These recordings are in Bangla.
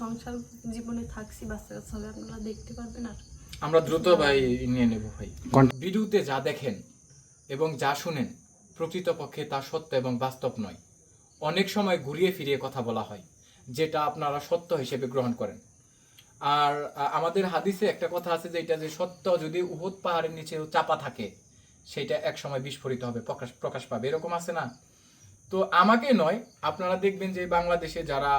সংসার জীবনে থাকছি, বাচ্চা কাচ্চা হবে আপনারা দেখতে পারবেন আর আমরা দ্রুত ভাই নিয়ে নেব ভাই। ভিডিওতে যা দেখেন এবং যা শুনেন প্রকৃতপক্ষে তা সত্য এবং বাস্তব নয়। অনেক সময় ঘুরিয়ে ফিরিয়ে কথা বলা হয়, যেটা আপনারা সত্য হিসেবে গ্রহণ করেন। আর আমাদের হাদিসে একটা কথা আছে যে এটা যে সত্য যদি উহুদ পাহাড়ের নিচে চাপা থাকে, সেটা এক সময় বিস্ফোরিত হবে, প্রকাশ প্রকাশ পাবে। এরকম আছে না? তো আমাকে নয়, আপনারা দেখবেন যে বাংলাদেশে যারা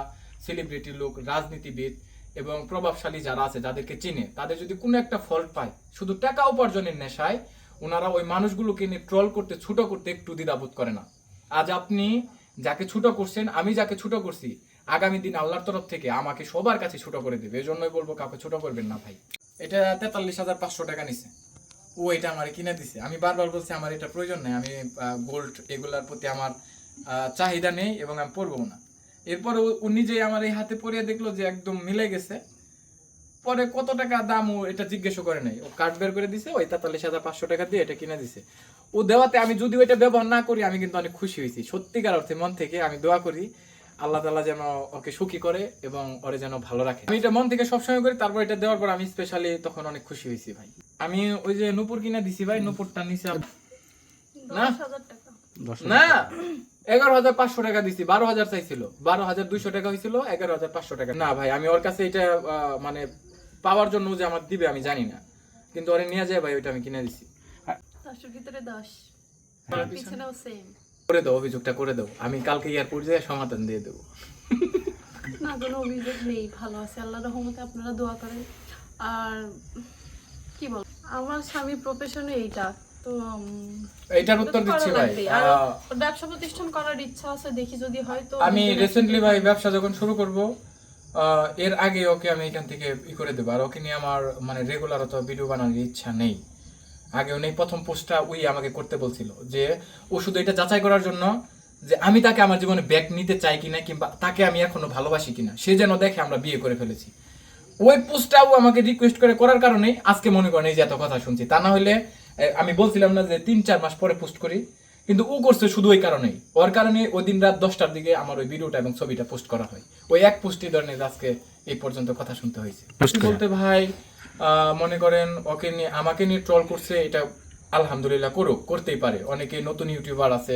সেলিব্রিটি লোক, রাজনীতিবিদ এবং প্রভাবশালী যারা আছে, যাদেরকে চিনে, তাদের যদি কোনো একটা ফল্ট পায়, শুধু টাকা উপার্জনের নেশায়, ওনারা ওই মানুষগুলোকে নিয়ে ট্রল করতে, ছুটো করতে একটু দ্বিধাবোধ করে না। আজ আপনি যাকে ছুটো করছেন, আমি যাকে ছুটো করছি, আগামী দিন আল্লাহর তরফ থেকে আমাকে সবার কাছে ছোট করে দেবে। এই জন্যই বলব, কাউকে ছোট করবেন না ভাই। এটা তেতাল্লিশ হাজার পাঁচশো টাকা নিছে। ও এটা আমার কিনে দিছে। আমি বারবার বলছি, আমার এটা প্রয়োজন নেই। আমি গোল্ড এগুলার প্রতি আমার চাহিদা নেই এবং আমি পরবো না। এরপরে ও- নিজেই আমার এই হাতে পরিয়ে দেখল যে একদম মিলে গেছে। পরে কত টাকা দাম ও এটা জিজ্ঞেস করে নাই। ও কার্ড বের করে দিছে ওই তেতাল্লিশ হাজার পাঁচশো টাকা দিয়ে এটা কিনে দিছে। ও দেওয়াতে আমি যদি ওইটা ব্যবহার না করি আমি কিন্তু অনেক খুশি হয়েছি। সত্যিকার অর্থে মন থেকে আমি দোয়া করি আল্লাহ তালা যেন ওকে সুখী করে এবং ওরে যেন ভালো রাখে। আমি এটা মন থেকে সবসময় করি তারপর এটা দেওয়ার পর আমি স্পেশালি তখন অনেক খুশি হয়েছি ভাই। আমি ওই যে নুপুর কিনে দিছি ভাই নুপুরটা নিচে না। দশ না! এগারো হাজার পাঁচশো টাকা দিছি বারো হাজার চাইছিল। বারো হাজার দুইশো টাকা হয়েছিল এগারো হাজার পাঁচশো টাকা। না ভাই আমি ওর কাছে এটা মানে পাওয়ার জন্য যে আমার দিবে আমি জানি না। কিন্তু ওরে নিয়ে যায় ভাই ওইটা আমি কিনে দিছি। দশের ভিতরে দশ। পিছনেও সেম করে দাও অভিযোগটা করে দাও। আমি কালকে এয়ারপোর্ট যেয়ে সমাধান দিয়ে দেবো। না কোনো অভিযোগ নেই ভালো আছে। আল্লাহ রহমতে আপনারা দোয়া করেন। আর কি বল? আমার স্বামী প্রফেশনে এইটা। তো উত্তর দিচ্ছি ভাই। ব্যবসা প্রতিষ্ঠান করার ইচ্ছা আছে দেখি যদি হয় তো আমি রিসেন্টলি ভাই ব্যবসা যখন শুরু করব এর আগে ওকে আমি এখান থেকে ই করে দেবো। আর ওকে নিয়ে আমার মানে রেগুলার অত ভিডিও বানানোর ইচ্ছা নেই। আগে উনি প্রথম পোস্টটা আমাকে করতে বলছিল যে ও শুধু এটা যাচাই করার জন্য যে আমি তাকে আমার জীবনে ব্যাক নিতে চাই কিনা কিংবা তাকে আমি এখনও ভালোবাসি কিনা সে যেন দেখে আমরা বিয়ে করে ফেলেছি। ওই পোস্টটাও আমাকে রিকোয়েস্ট করে করার কারণে আজকে মনে করেন এই যে এত কথা শুনছি। তা না হলে আমি বলছিলাম না যে তিন চার মাস পরে পোস্ট করি কিন্তু ও করছে শুধু ওই কারণেই। ওর কারণে ওই দিন রাত দশটার দিকে আমার ওই ভিডিওটা এবং ছবিটা পোস্ট করা হয়। ওই এক পোস্টই ধরনের আজকে এই পর্যন্ত কথা শুনতে হয়েছে। বলতে ভাই মনে করেন ওকে নিয়ে আমাকে নিয়ে ট্রল করছে এটা আলহামদুলিল্লাহ করুক করতেই পারে। অনেকে নতুন ইউটিউবার আছে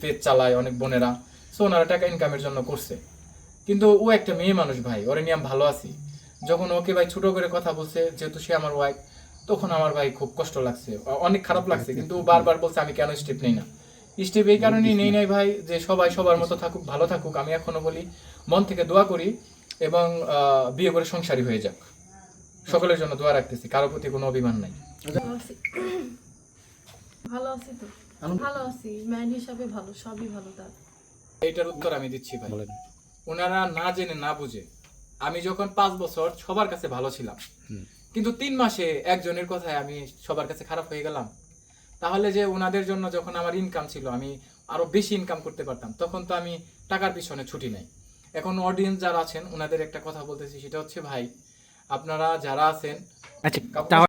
পেজ চালায় অনেক বোনেরা সো ওনারা টাকা ইনকামের জন্য করছে। কিন্তু ও একটা মেয়ে মানুষ ভাই ওরে নিয়ে আমি ভালো আছি। যখন ওকে ভাই ছোট করে কথা বলছে যেহেতু সে আমার ওয়াইফ তখন আমার ভাই খুব কষ্ট লাগছে। অনেক খারাপ লাগছে কিন্তু বারবার বলছে আমি কেন স্টেপ নেই না? স্টেপ এই কারণেই নেই নাই ভাই যে সবাই সবার মতো থাকুক ভালো থাকুক। আমি এখনও বলি মন থেকে দোয়া করি এবং আহ, বিয়ে করে সংসারী হয়ে যাক। সকলের জন্য দোয়া রাখতেছি কারও প্রতি কোনো অভিমান নাই। ভালো আছি। তো? ভালো আছি। ম্যান হিসাবে ভালো সবই ভালো তার। এইটার উত্তর আমি দিচ্ছি ভাই। ওনারা না জেনে না বুঝে আমি যখন পাঁচ বছর সবার কাছে ভালো ছিলাম। কিন্তু তিন মাসে একজনের কথায় আমি সবার কাছে খারাপ হয়ে গেলাম। তাহলে যে ওনাদের জন্য যখন আমার ইনকাম ছিল আমি আরও বেশি ইনকাম করতে পারতাম তখন তো আমি টাকার পিছনে ছুটি নাই। এখন অডিয়েন্স যারা আছেন ওনাদের একটা কথা বলতেছি সেটা হচ্ছে ভাই আপনারা যারা আছেন আচ্ছা